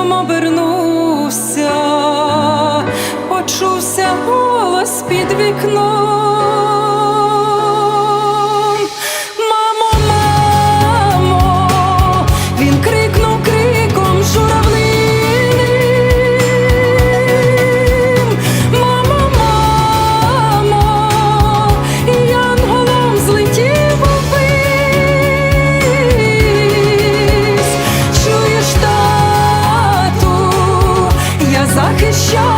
сином обернувся, почувся голос під вікном. could show.